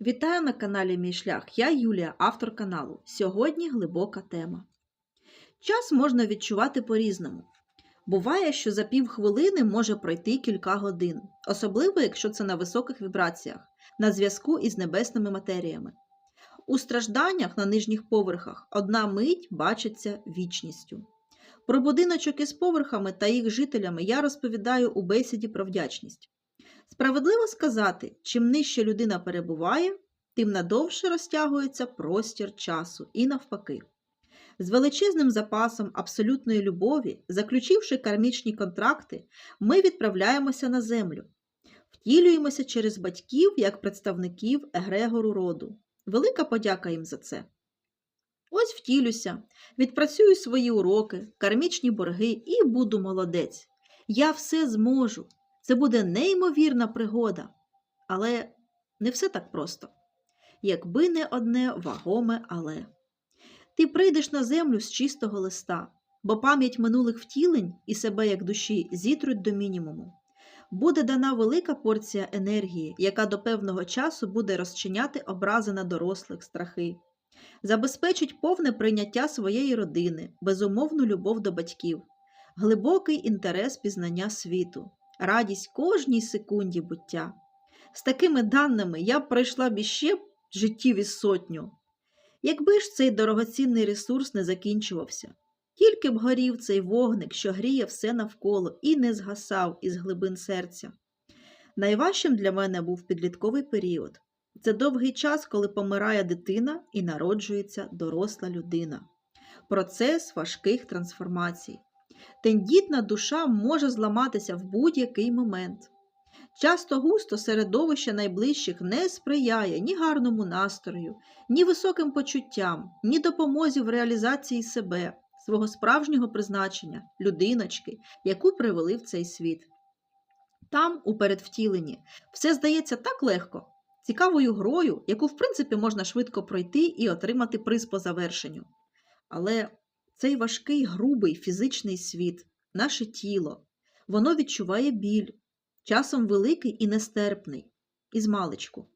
Вітаю на каналі Мій шлях. Я Юлія, автор каналу. Сьогодні глибока тема. Час можна відчувати по-різному. Буває, що за півхвилини може пройти кілька годин, особливо якщо це на високих вібраціях, на зв'язку із небесними матеріями. У стражданнях на нижніх поверхах одна мить бачиться вічністю. Про будиночок із поверхами та їх жителями я розповідаю у бесіді про вдячність. Справедливо сказати, чим нижче людина перебуває, тим надовше розтягується простір часу і навпаки. З величезним запасом абсолютної любові, заключивши кармічні контракти, ми відправляємося на землю, втілюємося через батьків як представників егрегору роду. Велика подяка їм за це. Ось втілюся, відпрацюю свої уроки, кармічні борги і буду молодець. Я все зможу. Це буде неймовірна пригода. Але не все так просто. Якби не одне вагоме але. Ти прийдеш на землю з чистого листа, бо пам'ять минулих втілень і себе як душі зітруть до мінімуму. Буде дана велика порція енергії, яка до певного часу буде розчиняти образи на дорослих, страхи, забезпечить повне прийняття своєї родини, безумовну любов до батьків, глибокий інтерес пізнання світу, радість кожній секунді буття. З такими даними я б пройшла б іще життів із сотню. Якби ж цей дорогоцінний ресурс не закінчувався, тільки б горів цей вогник, що гріє все навколо і не згасав із глибин серця. Найважчим для мене був підлітковий період. Це довгий час, коли помирає дитина і народжується доросла людина. Процес важких трансформацій. Тендітна душа може зламатися в будь-який момент. Часто густо середовище найближчих не сприяє ні гарному настрою, ні високим почуттям, ні допомозі в реалізації себе, свого справжнього призначення, людиночки, яку привели в цей світ. Там, у передвтіленні, все здається так легко, цікавою грою, яку, в принципі, можна швидко пройти і отримати приз по завершенню. Але цей важкий, грубий фізичний світ, наше тіло, воно відчуває біль, часом великий і нестерпний, із маличку.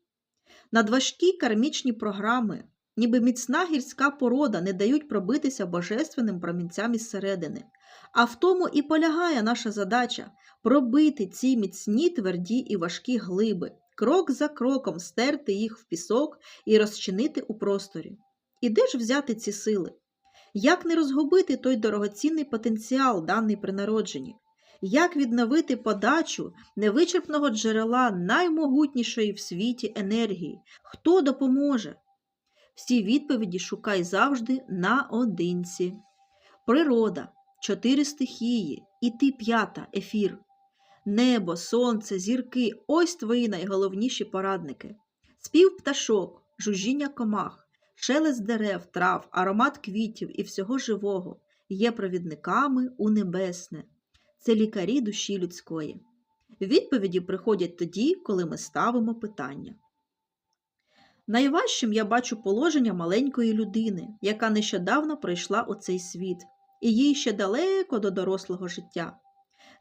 Надважкі кармічні програми, ніби міцна гірська порода, не дають пробитися божественним промінцям із середини. А в тому і полягає наша задача пробити ці міцні, тверді і важкі глиби, крок за кроком стерти їх в пісок і розчинити у просторі. І де ж взяти ці сили? Як не розгубити той дорогоцінний потенціал, даний при народженні? Як відновити подачу невичерпного джерела наймогутнішої в світі енергії? Хто допоможе? Всі відповіді шукай завжди наодинці. Природа, чотири стихії, і ти п'ята ефір. Небо, сонце, зірки ось твої найголовніші порадники. Спів пташок, жужжіння комах, шелест дерев, трав, аромат квітів і всього живого є провідниками у небесне. Це лікарі душі людської. Відповіді приходять тоді, коли ми ставимо питання. Найважчим я бачу положення маленької людини, яка нещодавно прийшла у цей світ, і їй ще далеко до дорослого життя.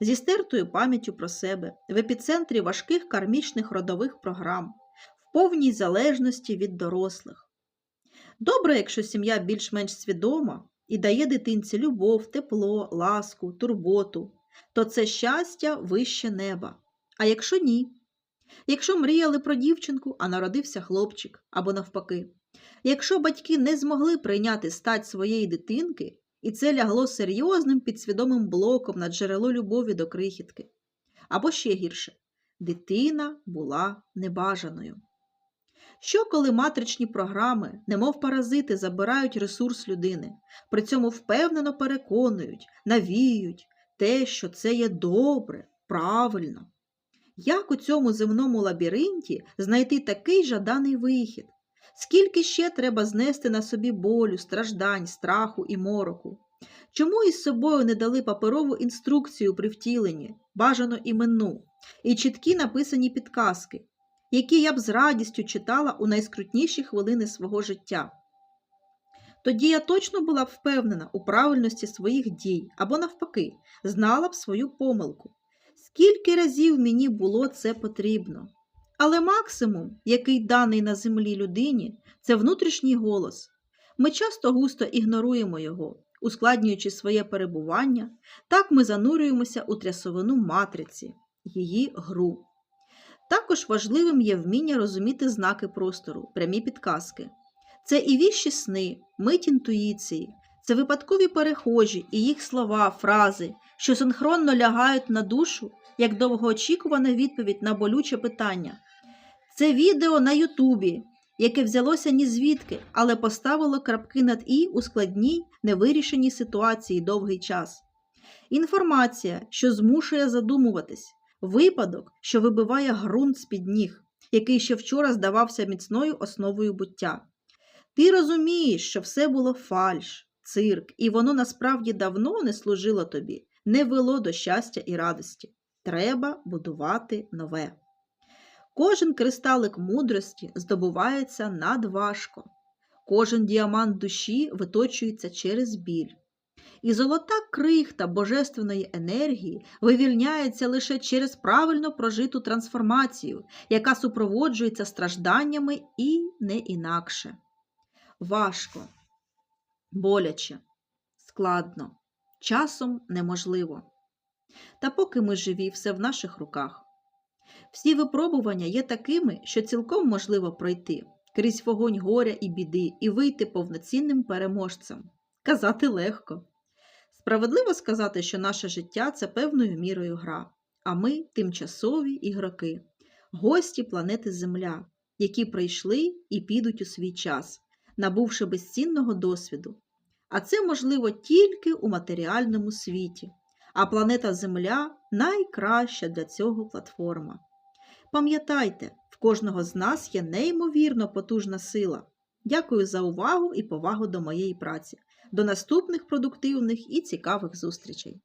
Зі стертою пам'яттю про себе, в епіцентрі важких кармічних родових програм, в повній залежності від дорослих. Добре, якщо сім'я більш-менш свідома і дає дитинці любов, тепло, ласку, турботу, то це щастя вище неба. А якщо ні? Якщо мріяли про дівчинку, а народився хлопчик або навпаки, якщо батьки не змогли прийняти стать своєї дитинки, і це лягло серйозним підсвідомим блоком на джерело любові до крихітки, або ще гірше, дитина була небажаною. Що коли матричні програми, немов паразити, забирають ресурс людини, при цьому впевнено переконують, навіюють те, що це є добре, правильно? Як у цьому земному лабіринті знайти такий жаданий вихід? Скільки ще треба знести на собі болю, страждань, страху і мороку? Чому із собою не дали паперову інструкцію при втіленні, бажано іменну, і чіткі написані підказки, які я б з радістю читала у найскрутніші хвилини свого життя? Тоді я точно була б впевнена у правильності своїх дій або, навпаки, знала б свою помилку. Скільки разів мені було це потрібно? Але максимум, який даний на землі людині, це внутрішній голос. Ми часто густо ігноруємо його, ускладнюючи своє перебування, так ми занурюємося у трясовину матриці, її гру. Також важливим є вміння розуміти знаки простору, прямі підказки. Це і віщі сни, мить інтуїції, це випадкові перехожі і їх слова, фрази, що синхронно лягають на душу, як довгоочікувана відповідь на болюче питання. Це відео на Ютубі, яке взялося ні звідки, але поставило крапки над і у складній невирішеній ситуації довгий час. Інформація, що змушує задумуватись, випадок, що вибиває ґрунт з-під ніг, який ще вчора здавався міцною основою буття. Ти розумієш, що все було фальш, цирк, і воно насправді давно не служило тобі, не вело до щастя і радості. Треба будувати нове. Кожен кристалик мудрості здобувається надважко, кожен діамант душі виточується через біль. І золота крихта божественної енергії вивільняється лише через правильно прожиту трансформацію, яка супроводжується стражданнями і не інакше. Важко, боляче, складно, часом неможливо. Та поки ми живі, все в наших руках. Всі випробування є такими, що цілком можливо пройти крізь вогонь горя і біди і вийти повноцінним переможцем. Казати легко. Справедливо сказати, що наше життя це певною мірою гра, а ми тимчасові ігроки, гості планети Земля, які прийшли і підуть у свій час, набувши безцінного досвіду. А це можливо тільки у матеріальному світі, а планета Земля найкраща для цього платформа. Пам'ятайте, в кожного з нас є неймовірно потужна сила. Дякую за увагу і повагу до моєї праці. До наступних продуктивних і цікавих зустрічей!